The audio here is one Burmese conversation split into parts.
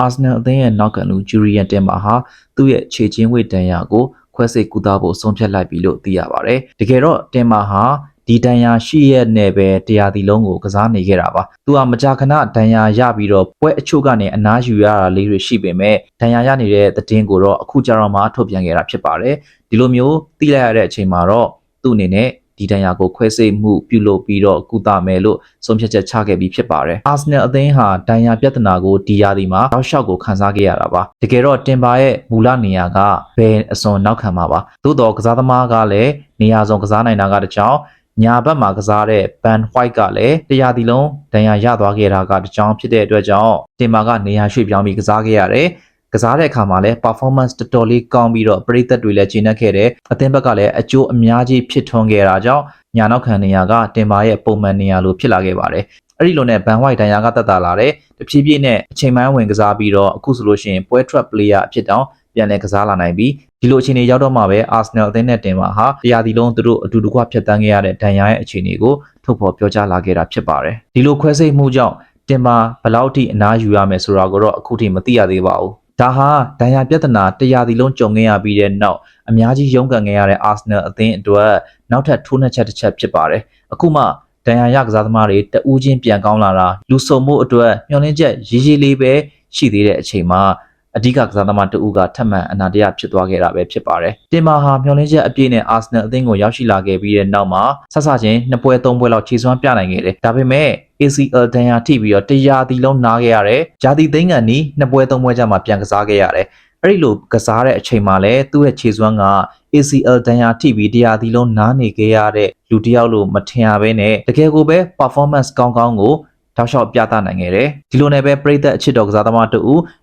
အာဆနယ်အသင်းရဲ့နောက်ကန်လူဂျူရီယန်တင်မာဟာသူ့ရဲ့ခြေချင်းဝိတ်တန်ရာကိုခွဲစိတ်ကူတာဖို့ဆုံးဖြတ်လိုက်ပြီလို့သိရပါတယ်တကယ်တော့တင်မာဟာဒီတန်ရာရှိရဲ့နဲ့ပဲတရားဒီလုံးကိုကစားနေခဲ့တာပါသူကမကြာခဏတန်ရာရပြီးတော့ပွဲအချို့ကနေအနားယူရတာလေးတွေရှိပေမဲ့တန်ရာရနေတဲ့သတင်းကိုတော့အခုကြတော့မှထုတ်ပြန်ခဲ့တာဖြစ်ပါတယ်ဒီလိုမျိုးသိလိုက်ရတဲ့အချိန်မှာတော့သူ့အနေနဲ့ ဒီတန်ရာကိုခွဲစိတ်မှုပြုလုပ်ပြီးတော့ကုသမယ်လို့ဆုံးဖြတ်ချက်ချခဲ့ပြီးဖြစ်ပါတယ်။အာဆနယ်အသင်းဟာတန်ရာပြဿနာကိုဒီယာဒီမှာတောက်လျှောက်ကိုခန်းစားခဲ့ရတာပါ။တကယ်တော့တင်ပါရဲ့မူလနေရာကဘယ်အစွန်နောက်ခံမှာပါ။သို့တော့ကစားသမားကလည်းနေရာစုံကစားနိုင်တာကတကြောင်ညာဘက်မှာကစားတဲ့ Ban White ကလည်းတရားဒီလုံးဒဏ်ရာရသွားခဲ့တာကတကြောင်ဖြစ်တဲ့အတွက်ကြောင့်တင်ပါကနေရာရွှေ့ပြောင်းပြီးကစားခဲ့ရတယ်။ ကစားတဲ့အခါမှာလည်း performance တော်တော်လေးကောင်းပြီးတော့ပရိသတ်တွေလည်းကျေနပ်ခဲ့တယ်အသင်းဘက်ကလည်းအကျိုးအများကြီးဖြစ်ထွန်းခဲ့တာကြောင့်ညာနောက်ခံနေရာကတင်ပါရဲ့ပုံမှန်နေရာလိုဖြစ်လာခဲ့ပါတယ်အဲ့ဒီလိုနဲ့ဘန်ဝိုက်ဒဏ်ရာကတက်တာလာတဲ့တဖြည်းဖြည်းနဲ့အချိန်ပိုင်းဝင်ကစားပြီးတော့အခုဆိုလို့ရှိရင်ပွဲ trap player အဖြစ်တောင်ပြန်လည်ကစားလာနိုင်ပြီးဒီလိုအခြေအနေရောက်တော့မှပဲ Arsenal အသင်းနဲ့တင်ပါဟာတရားဒီလုံးသူတို့အတူတကွဖြတ်တန်းခဲ့ရတဲ့ဒဏ်ရာရဲ့အခြေအနေကိုထုတ်ဖော်ပြောကြားလာခဲ့တာဖြစ်ပါတယ်ဒီလိုခွဲစိတ်မှုကြောင့်တင်ပါဘယ်လောက်ထိအနားယူရမယ်ဆိုတာကိုတော့အခုထိမသိရသေးပါဘူး ဒါဟာဒဏ်ရာပြဿနာတရားဒီလုံးကြုံခဲ့ရပြီးတဲ့နောက်အများကြီးရုန်းကန်ခဲ့ရတဲ့ Arsenal အသင်းအတွက်နောက်ထပ်ထိုးနှက်ချက်တစ်ချက်ဖြစ်ပါတယ်အခုမှဒဏ်ရာရကစားသမားတွေတဦးချင်းပြန်ကောင်းလာတာလူဆုံမှုအတွက်မျှော်လင့်ချက်ရေးရေးလေးပဲရှိသေးတဲ့အချိန်မှာ အဓိကကစားသမားတဦးကထပ်မံအနာတရဖြစ်သွားခဲ့တာပဲဖြစ်ပါတယ်။တင်မာဟာမျှော်လင့်ချက်အပြည့်နဲ့အာဆနယ်အသင်းကိုရောက်ရှိလာခဲ့ပြီးတဲ့နောက်မှာဆက်ဆချင်းနှစ်ပွဲသုံးပွဲလောက်ခြေစွမ်းပြနိုင်ခဲ့တယ်။ဒါပေမဲ့ ACL ဒဏ်ရာထိပြီးတော့တရားသီလုံးနားခဲ့ရတယ်။ဂျာတီသိန်းကန်နီးနှစ်ပွဲသုံးပွဲကြာမှပြန်ကစားခဲ့ရတယ်။အဲ့ဒီလိုကစားတဲ့အချိန်မှာလည်းသူ့ရဲ့ခြေစွမ်းက ACL ဒဏ်ရာထိပြီးတရားသီလုံးနားနေခဲ့ရတဲ့လူတစ်ယောက်လို့မထင်ရဘဲနဲ့တကယ်ကိုပဲ performance ကောင်းကောင်းကို တောက်လျှောက်ပြသနိုင်ခဲ့တယ်ဒီလိုနဲ့ပဲပရိသတ်အချစ်တော်ကစားသမားတူ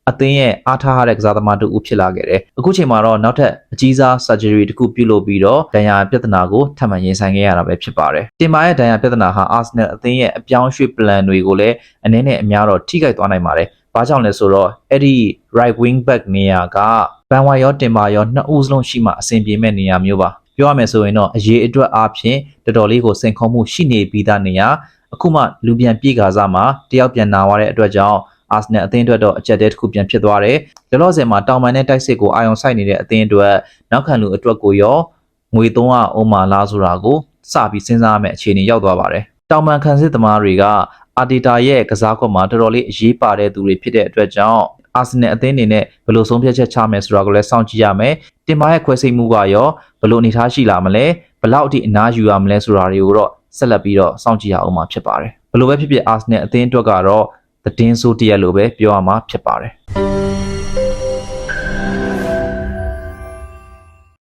အသင်းရဲ့အားထားရတဲ့ကစားသမားတူဖြစ်လာခဲ့တယ်အခုချိန်မှာတော့နောက်ထပ်အကြီးစား surgery တစ်ခုပြုလုပ်ပြီးတော့ဒဏ်ရာပြဿနာကိုထပ်မံရင်ဆိုင်ခဲ့ရတာပဲဖြစ်ပါတယ်တင်မာရဲ့ဒဏ်ရာပြဿနာဟာ Arsenal အသင်းရဲ့အပြောင်းရွှေ့ plan တွေကိုလည်းအနည်းနဲ့အများတော့ထိခိုက်သွားနိုင်ပါတယ်ဘာကြောင့်လဲဆိုတော့အဲ့ဒီ right wing back နေရာကဘန်ဝါရောတင်မာရောနှစ်ဦးစလုံးရှိမှအဆင်ပြေမဲ့နေရာမျိုးပါ ပြောရမယ်ဆိုရင်တော့အရေးအတွက်အားဖြင့်တော်တော်လေးကိုစိန်ခေါ်မှုရှိနေပြီးသားနေရာအခုမှလူပြန်ပြေးကာစားမှာတယောက်ပြန်နာသွားတဲ့အတွက်ကြောင့်အာဆနယ်အသင်းအတွက်တော့အကြက်တဲတစ်ခုပြန်ဖြစ်သွားတယ်။လောလောဆယ်မှာတောင်ပန်နဲ့တိုက်စစ်ကိုအာရုံစိုက်နေတဲ့အသင်းအတွက်နောက်ခံလူအတွက်ကိုရောငွေ300အုံးမာလားဆိုတာကိုစပြီးစဉ်းစားရမယ့်အခြေအနေရောက်သွားပါတယ်။တောင်ပန်ခံစစ်သမားတွေကအာတီတာရဲ့ကစားကွက်မှာတော်တော်လေးအရေးပါတဲ့သူတွေဖြစ်တဲ့အတွက်ကြောင့် အာဆနယ်အသင်းအနေနဲ့ဘယ်လိုဆုံးဖြတ်ချက်ချမယ်ဆိုတာကိုလည်းစောင့်ကြည့်ရမယ်။တင်မာရဲ့ခွဲစိတ်မှုကရောဘယ်လိုအနေထားရှိလာမလဲ။ဘယ်လောက်အထိအနားယူရမလဲဆိုတာတွေကိုတော့ဆက်လက်ပြီးတော့စောင့်ကြည့်ရအောင်မှာဖြစ်ပါတယ်။ဘယ်လိုပဲဖြစ်ဖြစ်အာဆနယ်အသင်းအတွက်ကတော့သတင်းဆိုးတရက်လိုပဲပြောရမှာဖြစ်ပါတယ်။